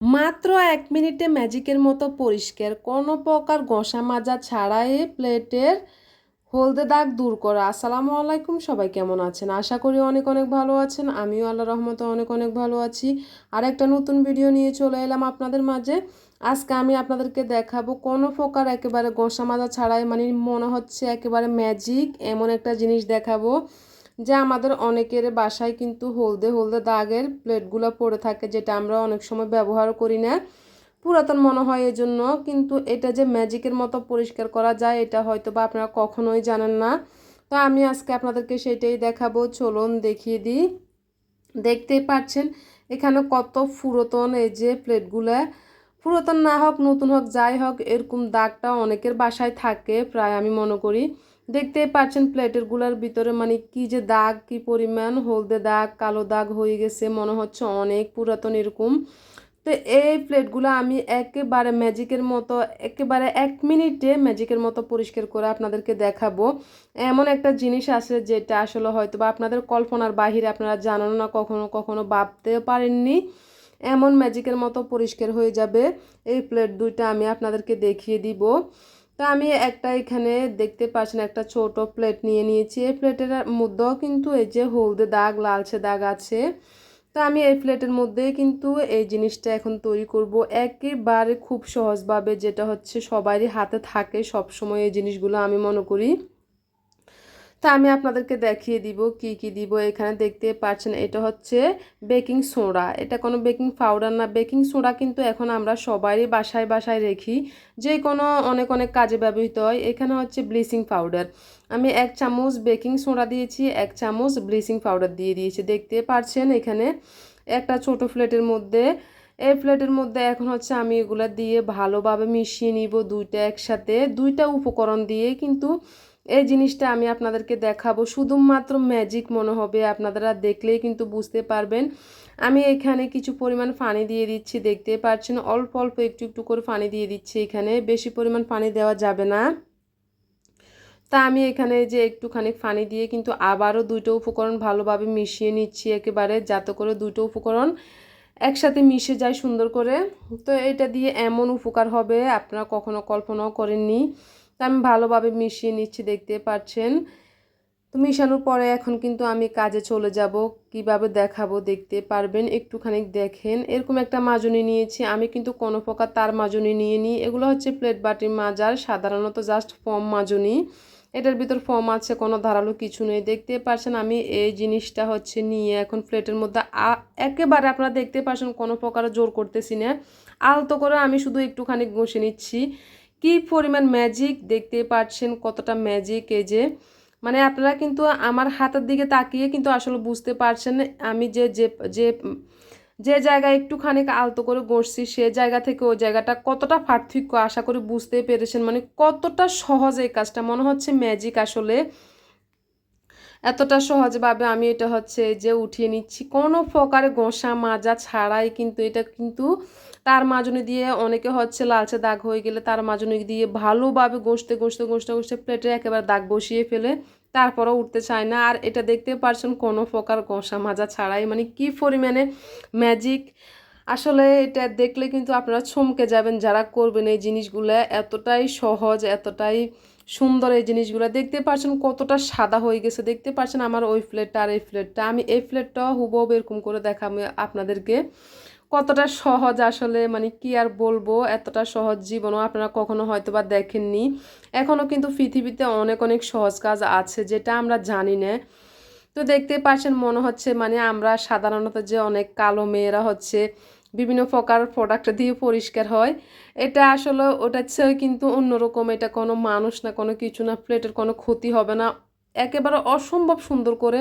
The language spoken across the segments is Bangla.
মাত্র এক মিনিটে ম্যাজিকের মতো পরিষ্কার। কোনো প্রকার ঘষা মাজা ছাড়াই প্লেটের হলদে দাগ দূর করা। আসসালামু আলাইকুম, সবাই কেমন আছেন? আশা করি অনেক অনেক ভালো আছেন। আমিও আল্লাহ রহমতে অনেক অনেক ভালো আছি। আর একটা নতুন ভিডিও নিয়ে চলে এলাম আপনাদের মাঝে। আজকে আমি আপনাদেরকে দেখাবো কোনো প্রকার একেবারে ঘষা মাজা ছাড়াই মানে মনে হচ্ছে একেবারে ম্যাজিক, এমন একটা জিনিস দেখাবো। যে আমাদের অনেকের বাসায় কিন্তু হলদে হলদে দাগের প্লেটগুলো পড়ে থাকে, যেটা আমরা অনেক সময় ব্যবহার করি না। পুরাতন মনে হয় এজন্য, কিন্তু এটা যে ম্যাজিকের মতো পরিষ্কার করা যায়, এটা হয়তো বা আপনারা কখনোই জানেন না। তো আমি আজকে আপনাদেরকে সেটাই দেখাবো, চলুন দেখিয়ে দিই। দেখতেই পাচ্ছেন, এখানে কত পুরাতন এই যে প্লেটগুলো। পুরাতন না হোক, নতুন হোক, যাই হোক, এরকম দাগটা অনেকের বাসায় থাকে, প্রায় আমি মনে করি। দেখতেই পাচ্ছেন প্লেটেরগুলার ভিতরে মানে কি যে দাগ, কি পরিমাণ, হলদে দাগ, কালো দাগ হয়ে গেছে, মনে হচ্ছে অনেক পুরাতন এরকম। তো এই প্লেটগুলো আমি একেবারে ম্যাজিকের মতো, একেবারে এক মিনিটে ম্যাজিকের মতো পরিষ্কার করে আপনাদেরকে দেখাবো। এমন একটা জিনিস আছে যেটা আসলে হয়তো বা আপনাদের কল্পনার বাহিরে আপনারা জানানো না, কখনো কখনো ভাবতেও পারেননি। এমন ম্যাজিকের মতো পরিষ্কার হয়ে যাবে। এই প্লেট দুইটা আমি আপনাদেরকে দেখিয়ে দিব। তো আমি একটা এখানে দেখতে পাচ্ছেন একটা ছোট প্লেট নিয়ে নিয়েছি। এই প্লেটের মধ্যেও কিন্তু এই যে হলদে দাগ, লালচে দাগ আছে। তো আমি এই প্লেটের মধ্যে কিন্তু এই জিনিসটা এখন তৈরি করব। একেবারে খুব সহজভাবে যেটা হচ্ছে সবারই হাতে থাকে সবসময় এই জিনিসগুলো আমি মনে করি। তা আমি আপনাদেরকে দেখিয়ে দিব কি কি দিব। এখানে দেখতে পাচ্ছেন এটা হচ্ছে বেকিং সোডা। এটা কোনো বেকিং পাউডার না। বেকিং সোডা কিন্তু এখন আমরা সবারই বাসায় বাসায় রেখি। যে কোনো অনেক অনেক কাজে ব্যবহৃত হয়। এখানে হচ্ছে ব্লিচিং পাউডার। আমি এক চামচ বেকিং সোডা দিয়েছি, এক চামচ ব্লিচিং পাউডার দিয়ে দিয়েছি। দেখতে পাচ্ছেন এখানে একটা ছোট প্লেটের মধ্যে। এই প্লেটের মধ্যে এখন হচ্ছে আমি এগুলো দিয়ে ভালোভাবে মিশিয়ে নিব দুইটা একসাথে। দুইটা উপকরণ দিয়ে কিন্তু এই জিনিসটা আমি আপনাদেরকে দেখাবো। শুধুমাত্র ম্যাজিক মনে হবে আপনারা দেখলেই কিন্তু বুঝতে পারবেন। আমি এখানে কিছু পরিমাণ পানি দিয়ে দিচ্ছি, দেখতে পাচ্ছেন? অল্প অল্প একটু একটু করে পানি দিয়ে দিচ্ছি এখানে। বেশি পরিমাণ পানি দেওয়া যাবে না। তা আমি এখানে যে একটুখানি পানি দিয়ে কিন্তু আবারও দুটো উপকরণ ভালোভাবে মিশিয়ে নিচ্ছি একেবারে, যাতে করে দুটো উপকরণ একসাথে মিশে যায় সুন্দর করে। তো এটা দিয়ে এমন উপকার হবে, আপনারা কখনো কল্পনাও করেননি। তা আমি ভালোভাবে মিশিয়ে নিচ্ছি, দেখতে পাচ্ছেন। তো মিশানোর পরে এখন কিন্তু আমি কাজে চলে যাব, কীভাবে দেখাবো দেখতে পারবেন। একটুখানি দেখেন, এরকম একটা মাজনি নিয়েছি। আমি কিন্তু কোনো প্রকার তার মাজনি নিয়ে নিই এগুলো হচ্ছে প্লেট বাটির মাজার, সাধারণত জাস্ট ফর্ম মাজনি। এটার ভিতর ফর্ম আছে, কোনো ধারালো কিছু নেই। দেখতে পাচ্ছেন, আমি এই জিনিসটা হচ্ছে নিয়ে এখন প্লেটের মধ্যে একেবারে আপনারা দেখতে পাচ্ছেন কোনো প্রকার জোর করতেছি না। আলতো করে আমি শুধু একটুখানি ঘষে নিচ্ছি। কি পরিমাণ ম্যাজিক দেখতে পাচ্ছেন, কতটা ম্যাজিক এই যে? মানে আপনারা কিন্তু আমার হাতের দিকে তাকিয়ে কিন্তু আসলে বুঝতে পারছেন, আমি যে যে যে যে জায়গায় একটুখানি আলতো করে গড়ছি, সে জায়গা থেকে ওই জায়গাটা কতটা পার্থক্য আশা করি বুঝতে পেরেছেন। মানে কতটা সহজ এই কাজটা, মনে হচ্ছে ম্যাজিক আসলে এতটা সহজভাবে আমি এটা হচ্ছে যে উঠিয়ে নিচ্ছি। কোনো প্রকারে গোসা মাজা ছাড়াই কিন্তু এটা কিন্তু তার মাজনি দিয়ে অনেকে হচ্ছে লালচে দাগ হয়ে গেলে তার মাজনি দিয়ে ভালোভাবে ঘষতে ঘষতে ঘষতে ঘষতে প্লেটে একেবারে দাগ বসিয়ে ফেলে, তারপরও উঠতে চায় না। আর এটা দেখতে পারছেন কোনো প্রকার গোসা মাজা ছাড়াই মানে কি পরিমাণে ম্যাজিক আসলে এটা দেখলে কিন্তু আপনারা চমকে যাবেন যারা করবেন এই জিনিসগুলো। এতটাই সহজ, এতটাই সুন্দর এই জিনিসগুলো। দেখতে পাচ্ছেন কতটা সাদা হয়ে গেছে। দেখতে পাচ্ছেন আমার ওই প্লেটটা আর এই প্লেটটা। আমি এই প্লেটটাও হুবহু এরকম করে দেখাবো আপনাদেরকে। কতটা সহজ আসলে মানে কি আর বলব, এতটা সহজ জীবনও আপনারা কখনো হয়তো বা দেখেননি। এখনও কিন্তু পৃথিবীতে অনেক অনেক সহজ কাজ আছে যেটা আমরা জানি না। তো দেখতে পাচ্ছেন, মনে হচ্ছে মানে আমরা সাধারণত যে অনেক কালো মেয়েরা হচ্ছে, বিভিন্ন প্রকার প্রোডাক্ট দিয়ে পরিষ্কার হয়। এটা আসলে ওটা চেয়ে কিন্তু অন্যরকম, এটা কোনো মানুষ না, কোনো কিছু না, প্লেটের কোনো ক্ষতি হবে না। একেবারে অসম্ভব সুন্দর করে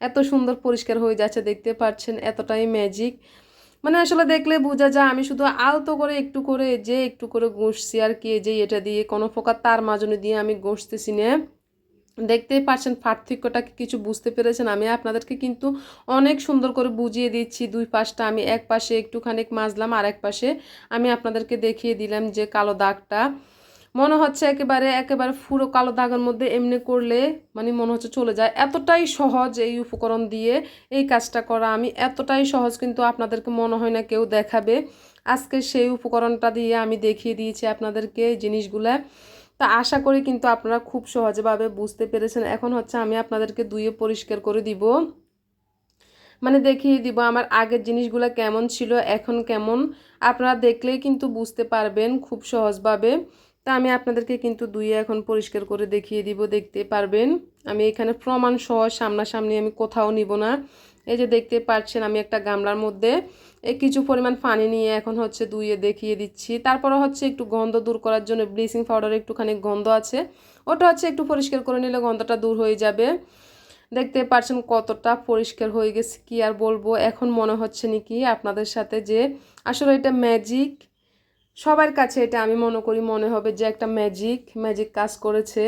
এত সুন্দর পরিষ্কার হয়ে যাচ্ছে, দেখতে পাচ্ছেন, এতটাই ম্যাজিক মানে আসলে দেখলে বোঝা যায় আমি শুধু আলতো করে একটু করে যে একটু করে ঘষছি আর কি যে এটা দিয়ে কোনো ফোকা তার মাজনে দিয়ে আমি ঘষতেছি না। দেখতেই পারছেন পার্থক্যটা কিছু বুঝতে পেরেছেন? আমি আপনাদেরকে কিন্তু অনেক সুন্দর করে বুঝিয়ে দিচ্ছি। দুই পাশটা আমি এক পাশে একটুখানি মাজলাম আর এক পাশে আমি আপনাদেরকে দেখিয়ে দিলাম যে কালো দাগটা। মনে হচ্ছে একেবারে একেবারে পুরো কালো দাগের মধ্যে এমনি করলে মানে মনে হচ্ছে চলে যায়। এতটাই সহজ এই উপকরণ দিয়ে এই কাজটা করা। আমি এতটাই সহজ কিন্তু আপনাদেরকে মনে হয় না কেউ দেখাবে। আজকে সেই উপকরণটা দিয়ে আমি দেখিয়ে দিয়েছি আপনাদেরকে এই জিনিসগুলা। তা আশা করি কিন্তু আপনারা খুব সহজভাবে বুঝতে পেরেছেন। এখন হচ্ছে আমি আপনাদেরকে দুইয়ে পরিষ্কার করে দিব। মানে দেখিয়ে দিব আমার আগের জিনিসগুলো কেমন ছিল, এখন কেমন। আপনারা দেখলেই কিন্তু বুঝতে পারবেন খুব সহজভাবে। তা আমি আপনাদেরকে কিন্তু দুইয়ে এখন পরিষ্কার করে দেখিয়ে দিব, দেখতে পারবেন। আমি এখানে প্রমাণ সহ সামনাসামনি আমি কোথাও নিব না। এই যে দেখতে পাচ্ছেন আমি একটা গামলার মধ্যে এই কিছু পরিমাণ পানি নিয়ে এখন হচ্ছে দুইয়ে দেখিয়ে দিচ্ছি। তারপরে হচ্ছে একটু গন্ধ দূর করার জন্য ব্লিচিং পাউডার একটুখানি গন্ধ আছে। ওটা হচ্ছে একটু পরিষ্কার করে নিলে গন্ধটা দূর হয়ে যাবে। দেখতে পাচ্ছেন কতটা পরিষ্কার হয়ে গেছে, কি আর বলব? এখন মনে হচ্ছে নাকি আপনাদের সাথে যে আসলে এটা ম্যাজিক সবার কাছে এটা আমি মনে করি মনে হবে যে একটা ম্যাজিক ম্যাজিক কাজ করেছে।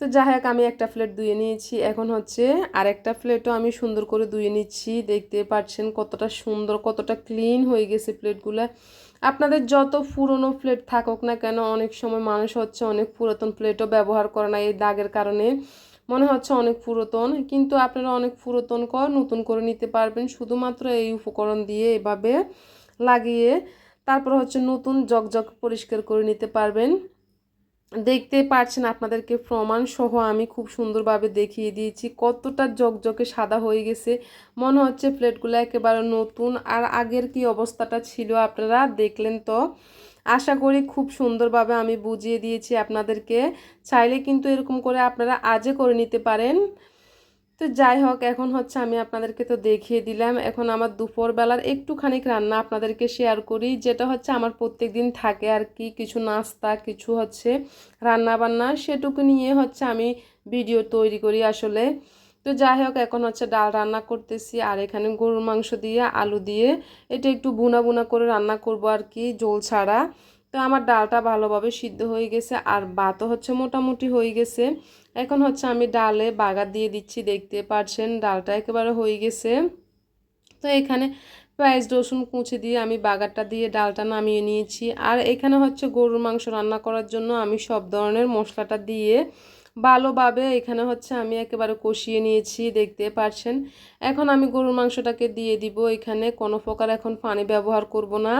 তো যাই হোক, আমি একটা প্লেট ধুয়ে নিয়েছি। এখন হচ্ছে আর একটা প্লেটও আমি সুন্দর করে ধুয়ে নিচ্ছি। দেখতে পাচ্ছেন কতটা সুন্দর, কতটা ক্লিন হয়ে গেছে প্লেটগুলো আপনাদের যত পুরনো প্লেট থাকুক না কেন, অনেক সময় মানুষ হচ্ছে অনেক পুরাতন প্লেটও ব্যবহার করে না এই দাগের কারণে। মনে হচ্ছে অনেক পুরাতন, কিন্তু আপনারা অনেক পুরাতন কর, নতুন করে নিতে পারবেন। শুধুমাত্র এই উপকরণ দিয়ে এভাবে লাগিয়ে তারপর হচ্ছে নতুন জকজক পরিষ্কার করে নিতে পারবেন। দেখতে পাচ্ছেন আপনাদেরকে প্রমাণ সহ আমি খুব সুন্দরভাবে দেখিয়ে দিয়েছি। কতটা জকজকে সাদা হয়ে গেছে। মনে হচ্ছে প্লেটগুলো একেবারে নতুন। আর আগের কি অবস্থাটা ছিল আপনারা দেখলেন তো। আশা করি খুব সুন্দরভাবে আমি বুঝিয়ে দিয়েছি আপনাদেরকে। চাইলে কিন্তু এরকম করে আপনারা আজে করে নিতে পারেন। তো যাই হোক, এখন হচ্ছে আমি আপনাদেরকে তো দেখিয়ে দিলাম। এখন আমার দুপুরবেলার একটুখানি রান্না আপনাদেরকে শেয়ার করি, যেটা হচ্ছে আমার প্রত্যেক দিন থাকে আর কি। কিছু নাস্তা, কিছু হচ্ছে রান্না বান্না সেটুকু নিয়ে হচ্ছে আমি ভিডিও তৈরি করি আসলে। তো যাই হোক, এখন হচ্ছে ডাল রান্না করতেছি আর এখানে গরুর মাংস দিয়ে, আলু দিয়ে। এটা একটু বুনা বুনা করে রান্না করব আর কি জল ছাড়া। তো আমার ডালটা ভালোভাবে সিদ্ধ হয়ে গেছে আর ভাতও হচ্ছে মোটামুটি হয়ে গেছে। এখন হচ্ছে আমি ডালে বাগার দিয়ে দিচ্ছি, দেখতে পারছেন ডালটা একেবারে হয়ে গেছে। তো এখানে পেঁয়াজ, রসুন কুচি দিয়ে আমি বাগারটা দিয়ে ডালটা নামিয়ে নিয়েছি। আর এখানে হচ্ছে গরুর মাংস রান্না করার জন্য আমি সব ধরনের মশলাটা দিয়ে ভালোভাবে এখানে হচ্ছে আমি একেবারে কষিয়ে নিয়েছি, দেখতে পারছেন। এখন আমি গরুর মাংসটাকে দিয়ে দিব। এখানে কোনো প্রকার এখন পানি ব্যবহার করব না।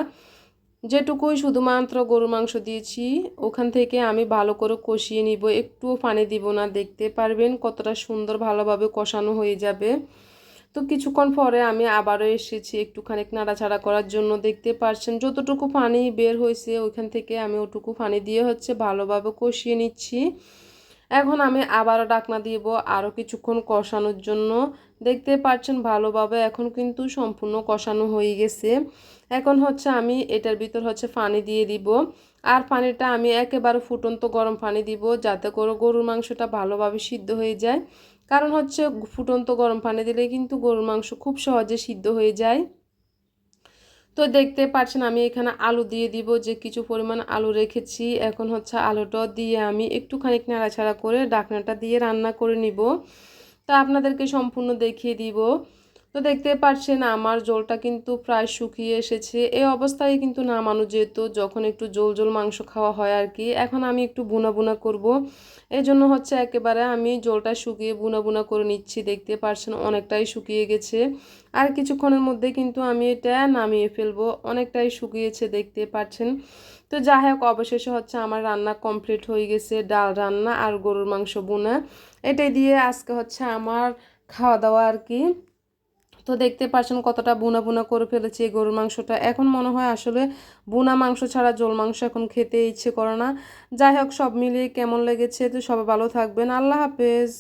যেটুকুই শুধুমাত্র গরু মাংস দিয়েছি, ওখান থেকে আমি ভালো করে কষিয়ে নিব। একটুও পানি দিব না, দেখতে পারবেন কতটা সুন্দর ভালোভাবে কষানো হয়ে যাবে। তো কিছুক্ষণ পরে আমি আবারও এসেছি একটুখানি নাড়াচাড়া করার জন্য, দেখতে পারছেন যতটুকু পানি বের হয়েছে ওইখান থেকে আমি ওটুকু পানি দিয়ে হচ্ছে ভালোভাবে কষিয়ে নিচ্ছি। এখন আমি আবারও ডাকনা দিব আরও কিছুক্ষণ কষানোর জন্য। দেখতে পাচ্ছেন ভালোভাবে এখন কিন্তু সম্পূর্ণ কষানো হয়ে গেছে। এখন হচ্ছে আমি এটার ভিতর হচ্ছে পানি দিয়ে দিব। আর পানিটা আমি একেবারে ফুটন্ত গরম পানি দিব যাতে করে গরুর মাংসটা ভালোভাবে সিদ্ধ হয়ে যায়। কারণ হচ্ছে ফুটন্ত গরম পানি দিলে কিন্তু গরুর মাংস খুব সহজে সিদ্ধ হয়ে যায়। তো দেখতে পাচ্ছেন আমি এখানে আলু দিয়ে দিব, যে কিছু পরিমাণ আলু রেখেছি। এখন হচ্ছে আলুটা দিয়ে আমি একটুখানি নাড়াছাড়া করে ডাকনাটা দিয়ে রান্না করে নিব। তা আপনাদেরকে সম্পূর্ণ দেখিয়ে দিব। তো দেখতে পাচ্ছেন আমার জলটা কিন্তু প্রায় শুকিয়ে এসেছে। এই অবস্থায় কিন্তু নামানো যেত যখন একটু জল জল মাংস খাওয়া হয় আর কি এখন আমি একটু বুনা বুনা করব। এই জন্য হচ্ছে একেবারে আমি জলটা শুকিয়ে বুনা বুনা করে নিচ্ছি, দেখতে পাচ্ছেন অনেকটাই শুকিয়ে গেছে। আর কিছুক্ষণের মধ্যে কিন্তু আমি এটা নামিয়ে ফেলব, অনেকটাই শুকিয়েছে, দেখতে পাচ্ছেন তো যাই হোক, অবশেষে হচ্ছে আমার রান্না কমপ্লিট হয়ে গেছে, ডাল রান্না আর গরুর মাংস বোনা। এটাই দিয়ে আজকে হচ্ছে আমার খাওয়া দাওয়া আর কি তো দেখতে পাচ্ছেন কতটা বুনা বুনা করে ফেলেছি এই গরুর মাংসটা। এখন মনে হয় আসলে বুনা মাংস ছাড়া জোল মাংস এখন খেতে ইচ্ছে করে না। যাই হোক, সব মিলিয়ে কেমন লেগেছে তো সবাই ভালো থাকবেন। আল্লাহ হাফেজ।